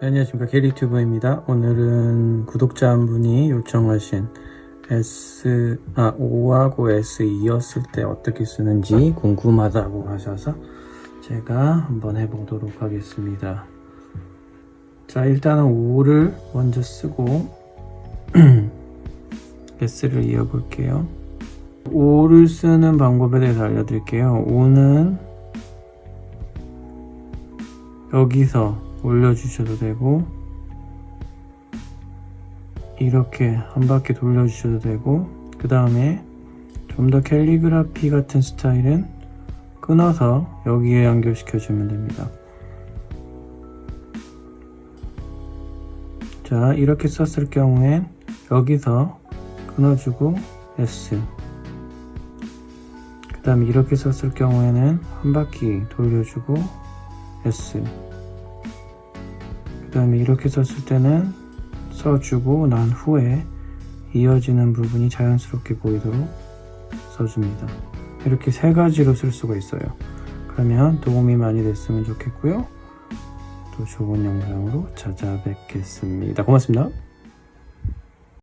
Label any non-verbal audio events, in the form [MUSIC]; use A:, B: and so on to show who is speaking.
A: 네, 안녕하십니까 게리튜브입니다. 오늘은 구독자 한 분이 요청하신 S 아 5하고 S2였을 때 어떻게 쓰는지 궁금하다고 하셔서 제가 한번 해보도록 하겠습니다. 자 일단은 5를 먼저 쓰고 [CLEARS THROAT] S를 이어볼게요. 5를 쓰는 방법에 대해서 알려드릴게요. 5는 여기서 올려주셔도 되고 이렇게 한 바퀴 돌려주셔도 되고 그 다음에 좀 더 캘리그라피 같은 스타일은 끊어서 여기에 연결시켜 주면 됩니다. 자 이렇게 썼을 경우엔 여기서 끊어주고 S. 그 다음에 이렇게 썼을 경우에는 한 바퀴 돌려주고 S 그 다음에 이렇게 썼을 때는 써주고 난 후에 이어지는 부분이 자연스럽게 보이도록 써줍니다. 이렇게 세 가지로 쓸 수가 있어요. 그러면 도움이 많이 됐으면 좋겠고요. 또 좋은 영상으로 찾아뵙겠습니다. 고맙습니다.